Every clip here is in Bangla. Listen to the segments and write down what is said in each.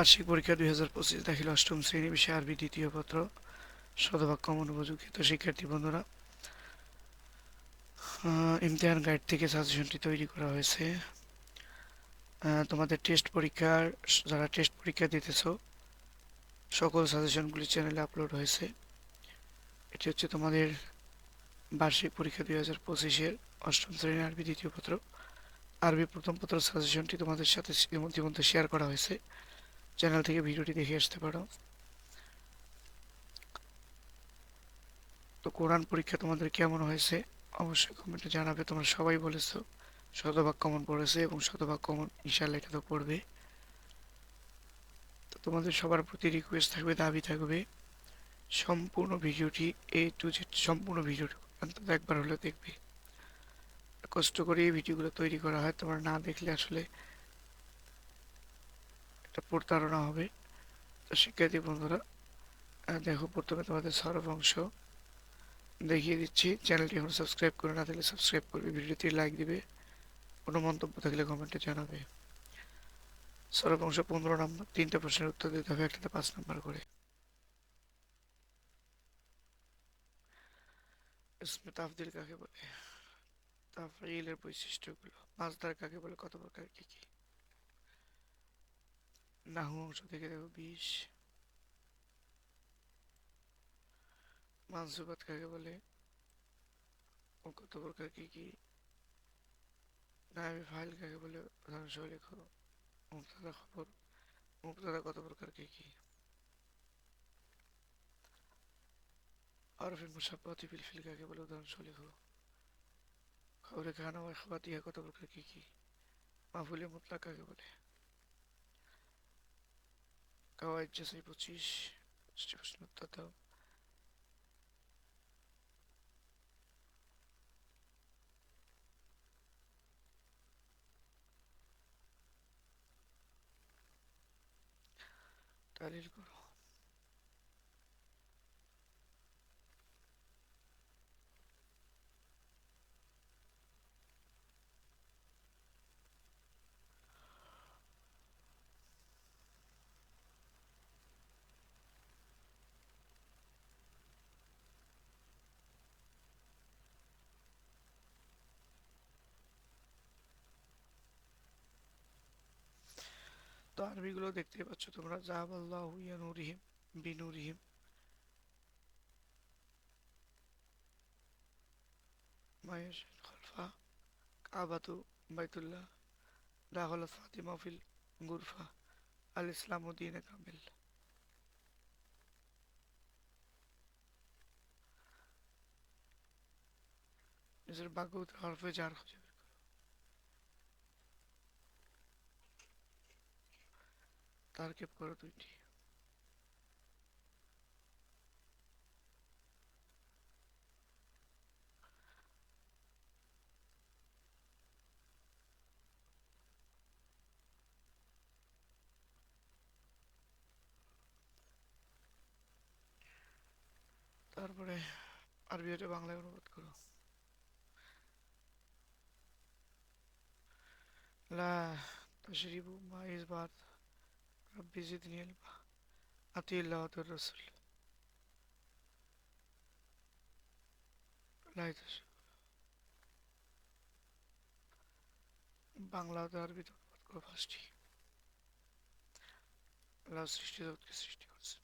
বার্ষিক পরীক্ষা দুই হাজার পঁচিশ দাখিল অষ্টম শ্রেণি বিষয় আরবি দ্বিতীয় পত্র শতভাগ কমন উপযোগিত শিক্ষার্থী বন্ধুরা ইমতিহান গাইড থেকে সাজেশনটি তৈরি করা হয়েছে। তোমাদের টেস্ট পরীক্ষার, যারা টেস্ট পরীক্ষা দিতেছো, সকল সাজেশনগুলি চ্যানেলে আপলোড হয়েছে। এটি হচ্ছে তোমাদের বার্ষিক পরীক্ষা দুই হাজার পঁচিশের অষ্টম শ্রেণির আরবি দ্বিতীয় পত্র। আরবি প্রথম পত্র সাজেশনটি তোমাদের সাথে ইতিমধ্যে শেয়ার করা হয়েছে। চ্যানেল থেকে ভিডিওটি দেখে আসতে পারো। তো কোরআন পরীক্ষা তোমাদের কেমন হয়েছে? অবশ্যই কমেন্টে জানাবে। তোমরা সবাই বলেছ, শতভাগ কমন পড়েছে এবং শতভাগ কমন ইনশাল্লাহ এটা তো পড়বে। তো তোমাদের সবার প্রতি রিকোয়েস্ট থাকবে, দাবি থাকবে, সম্পূর্ণ ভিডিওটি এ টু জেড সম্পূর্ণ ভিডিওটি অন্তত একবার হলেও দেখবে। কষ্ট করে এই ভিডিওগুলো তৈরি করা হয়, তোমরা না দেখলে আসলে একটা প্রতারণা হবে। তো শিক্ষার্থী বন্ধুরা দেখো প্রথমে তোমাদের সরব অংশ দেখিয়ে দিচ্ছি। চ্যানেলটি এখন সাবস্ক্রাইব করে না থাকলে সাবস্ক্রাইব করবে, ভিডিওতে লাইক দিবে, কোনো মন্তব্য থাকলে কমেন্টে জানাবে। সরব অংশ পনেরো নম্বর, তিনটা প্রশ্নের উত্তর দিতে হবে, একটাতে পাঁচ নম্বর করে। তাফদিল কাকে বলে? তাফরিলের বৈশিষ্ট্যগুলো। মাছদার কাকে বলে? কত প্রকার, কি কি? নাহু অংশ থেকে দেখো বিশ মানসুবাত কাকে বলে ও কত প্রকার কি কি নাইবে ফাইল কাকে বলে উদাহরণ সহ লেখো মুক্তাদা খবর মুক্তাদা কত প্রকার কি কি আরফে মুসাব্বাতি ফিল ফিল কাকে বলে উদাহরণ সহ লেখো খবরে খানা ওয়া খাবাতিয়া কত প্রকার কি কি মাহফুলে মুতলাক কাকে বলে Давай, сейчас не получишь. Сейчас что-то там. Далее, তো আরবিগুলো দেখতে পাচ্ছ তোমরা। জাহাবাল্লাহু ইয়ানুরিহিম বিনুরিহিম। মায়েশ খলফা নিজের বাক্য হরফে যার খুঁজে বের করো। তারকেব করো দুইটি তারপরে আরবি এটা বাংলায় অনুবাদ করো। লা তশরিবু মা ইসবাত ইলমা আতিল্লাহ ওয়া রাসূল। লা তাশ- বাংলা ও আরবিতে অনুবাদ করো আল্লাহ সৃষ্টি জগৎকে সৃষ্টি করছেন।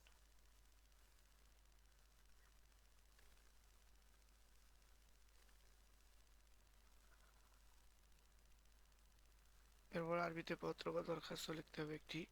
এরপর আরবিতে পত্র বা দরখাস্ত লিখতে হবে একটি।